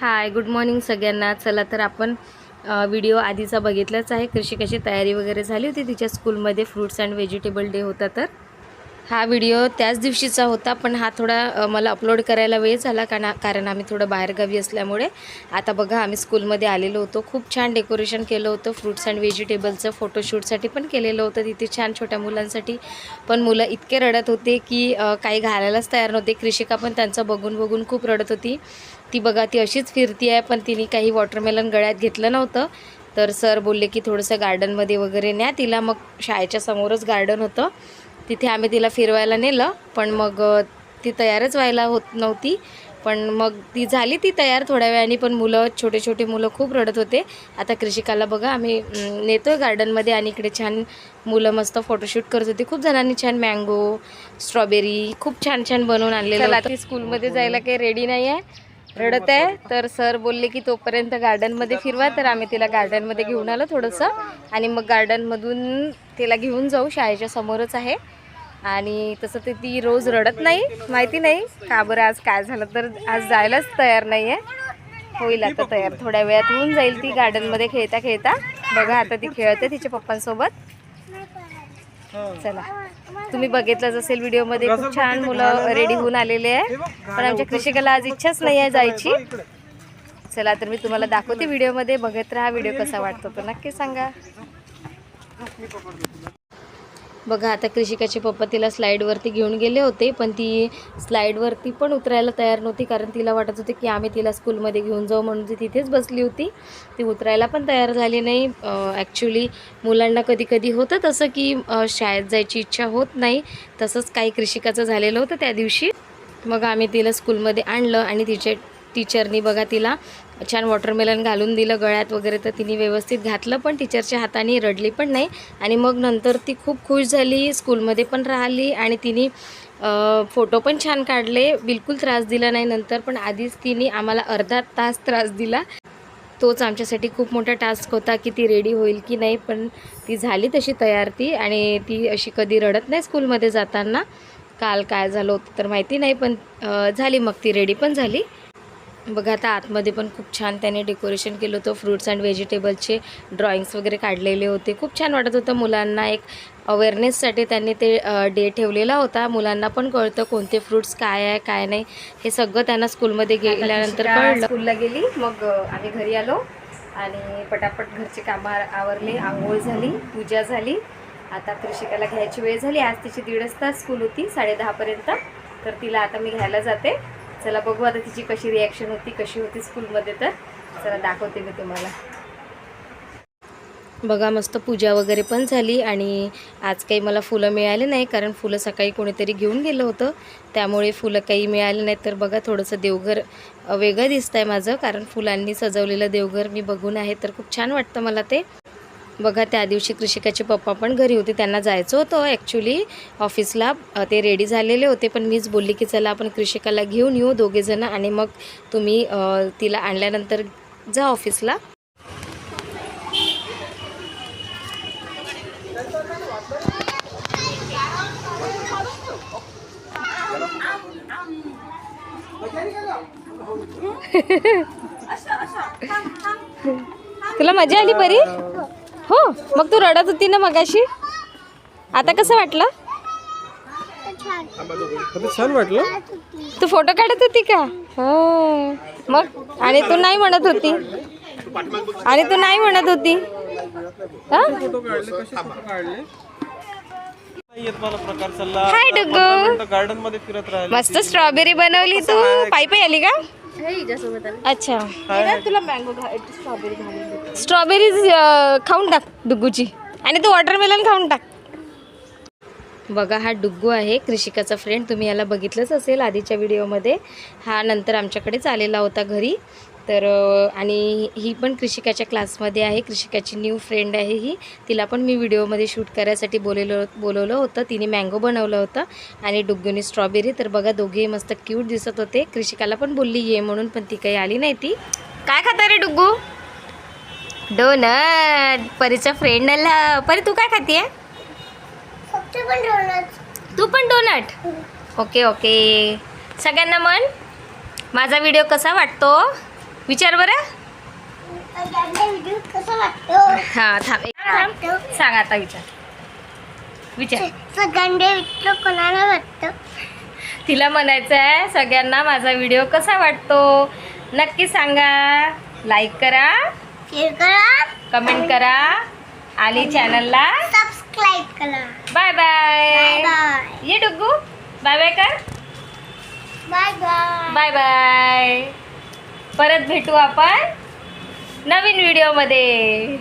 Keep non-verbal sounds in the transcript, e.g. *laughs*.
Hi good morning सगळ्यांना. चला तर आपण व्हिडिओ आधीचा बघितलाच आहे. कृषिकाची कशी तयारी वगैरे झाली होती तिच्या स्कूलमध्ये फ्रूट्स अँड व्हेजिटेबल डे होता तर? हा व्हिडिओ त्याच दिवशीचा होता पण हा थोडा मला अपलोड करायला वेळ झाला कारण कारण आम्ही थोडं बाहेरगावी असल्यामुळे. आता बघा आम्ही स्कूलमध्ये आलेलो होतो. खूप छान डेकोरेशन केलं होतं. फ्रूट्स अँड व्हेजिटेबलचं फोटोशूटसाठी पण केलेलं होतं. तिथे छान छोट्या मुलांसाठी पण मुलं इतके रडत होते की काही घालायलाच तयार नव्हते. कृषिका पण त्यांचं बघून बघून खूप रडत होती. ती बघा ती अशीच फिरती आहे पण तिने काही वॉटरमेलन गळ्यात घेतलं नव्हतं. तर सर बोलले की थोडंसं गार्डनमध्ये वगैरे न्या तिला. मग शाळेच्या समोरच गार्डन होतं. तिथे आम्ही तिला फिरवायला नेलं पण मग ती तयारच व्हायला होत नव्हती. पण मग ती झाली ती तयार थोड्या वेळाने पण मुलं छोटे छोटे मुलं खूप रडत होते. आता कृषिकाला बघा आम्ही अं, नेतोय गार्डनमध्ये आणि इकडे छान मुलं मस्त फोटोशूट करत होती. खूप जणांनी छान मँगो स्ट्रॉबेरी खूप छान छान बनवून आणलेलं होतं. ती स्कूलमध्ये जायला काही रेडी नाही आहे रडत आहे. तर सर बोलले की तोपर्यंत गार्डनमध्ये फिरवा. तर आम्ही तिला गार्डनमध्ये घेऊन आलो थोडंसं. आणि मग गार्डनमधून तिला घेऊन जाऊ. शाळेच्या समोरच आहे. आणि तसं ते ती रोज रडत नाही माहिती नाही का बरं आज काय झालं तर आज जायलाच तयार नाही आहे होईल आता तयार. थोड्या वेळात होऊन जाईल ती गार्डनमध्ये खेळता खेळता. बघा आता ती खेळते तिच्या पप्पांसोबत. चला. तुम्ही बघितलंच असेल व्हिडिओमध्ये खूप छान मुलं रेडी होऊन आलेले आहे. पण आमच्या कृषिकाला आज इच्छाच नाही आहे जायची. चला तर मी तुम्हाला दाखवते व्हिडिओमध्ये. बघत राहा व्हिडिओ कसा वाटतो तो नक्की सांगा. बघा आता कृषिकाचे पप्पा तिला स्लाईडवरती घेऊन गेले होते पण ती स्लाईडवरती पण उतरायला तयार नव्हती कारण तिला वाटत होते की आम्ही तिला स्कूलमध्ये घेऊन जाऊ म्हणून ती तिथेच बसली होती. ती उतरायला पण तयार झाली नाही. ॲक्च्युली मुलांना कधी कधी होतं तसं की शाळेत जायची इच्छा होत नाही. तसंच काही कृषिकाचं झालेलं होतं त्या दिवशी. मग आम्ही तिला स्कूलमध्ये आणलं आणि तिचे टीचरनी बघा तिला छान वॉटरमेलन घालून दिलं गळ्यात वगैरे तर तिने व्यवस्थित घातलं पण टीचरच्या हाताने रडली पण नाही. आणि मग नंतर ती खूप खुश झाली स्कूलमध्ये पण राहिली आणि तिने फोटो पण छान काढले. बिलकुल त्रास दिला नाही नंतर पण आधीच तिने आम्हाला अर्धा तास त्रास दिला. तोच आमच्यासाठी खूप मोठा टास्क होता की ती रेडी होईल की नाही पण ती झाली तशी तयार ती आणि ती अशी कधी रडत नाही स्कूलमध्ये जाताना. काल काय झालं होतं तर माहिती नाही पण झाली मग ती रेडी पण झाली. बघा आता आतमध्ये पण खूप छान त्याने डेकोरेशन केलं होतं. फ्रूट्स अँड व्हेजिटेबलचे ड्रॉइंग्स वगैरे काढलेले होते. खूप छान वाटत होतं. मुलांना एक अवेअरनेससाठी त्यांनी ते डे ठेवलेला होता. मुलांना पण कळतं कोणते फ्रूट्स काय आहे काय नाही. हे सगळं त्यांना स्कूलमध्ये गेल्यानंतर कळलं. स्कूलला गेली. मग आम्ही घरी आलो आणि पटापट घरचे कामं आवरले. आंघोळ झाली पूजा झाली. आता कृषिकाला घ्यायची वेळ झाली. आज तिची दीडच तास स्कूल होती साडेदहापर्यंत तर तिला आता मी घ्यायला जाते. चला बघू आता तिची कशी रिॲक्शन होती कशी होती स्कूलमध्ये तर. चला दाखवते मी तुम्हाला. बघा मस्त पूजा वगैरे पण झाली आणि आज काही मला फुलं मिळाले नाही कारण फुलं सकाळी कोणीतरी घेऊन गेलं होतं. त्यामुळे फुलं काही मिळाले नाही तर बघा थोडंसं देवघर वेगळं दिसतं आहे माझं कारण फुलांनी सजवलेलं देवघर मी बघून आहे. तर खूप छान वाटतं मला ते. बघा त्या दिवशी कृषिकाचे पप्पा पण घरी होते त्यांना जायचं होतं. ॲक्च्युली ऑफिसला ते रेडी झालेले होते पण मीच बोलली की चला आपण कृषिकाला घेऊन येऊ दोघेजणं आणि मग तुम्ही तिला आणल्यानंतर जा ऑफिसला *laughs* तुला मजा आली परी? हो मग तू रडत होती ना मगाशी? आता कसं वाटलं? आता छान वाटलं. तू फोटो काढत होती का? हो. मग? आणि तू नाही म्हणत होती? आणि तू नाही म्हणत होती? हा? हाय गार्डनमध्ये फिरत राहिले मस्त स्ट्रॉबेरी बनवली तू. पायी पायी आली का? अच्छा. तुला मँगो स्ट्रॉबेरी स्ट्रॉबेरी खाऊन टाक डुग्गूची. आणि तू वॉटरमेलन खाऊन टाक. बघा हा डुग्गू आहे कृषिकाचा फ्रेंड तुम्ही याला बघितलंच असेल आधीच्या व्हिडिओमध्ये. हा नंतर आमच्याकडेच आलेला होता घरी. तर आणि ही पण कृषिकाच्या क्लासमध्ये आहे. कृषिकाची न्यू फ्रेंड आहे ही. तिला पण मी व्हिडिओमध्ये शूट करायसाठी बोलेलो बोलवलं होतं. तिने मँगो बनवलं होतं आणि डुग्गूने स्ट्रॉबेरी तर बघा दोघेही मस्त क्यूट दिसत होते. कृषिकाला पण बोलली ये म्हणून पण ती काही आली नाही ती. काय खाता रे डुग्गू? डोनट. परीचा फ्रेंड आला. परी तू काय खातीये? तू पण डोनट? Okay okay. सगळ्यांना म्हण माझा व्हिडिओ कसा वाटतो? विचार बरं. हां थांब. सांग आता विचार. विचार. सगळ्यांना विचार कोणाला वाटतं? तिला म्हणायचं आहे सगळ्यांना माझा व्हिडिओ कसा वाटतो? नक्की सांगा. लाईक करा. शेअर करा. कमेंट करा. आणि चॅनलला सबस्क्राईब करा. बाय बाय ये डुग्गू. बाय बाय कर. बाय बाय बाय बाय परत भेटू आपण नवीन व्हिडिओमध्ये.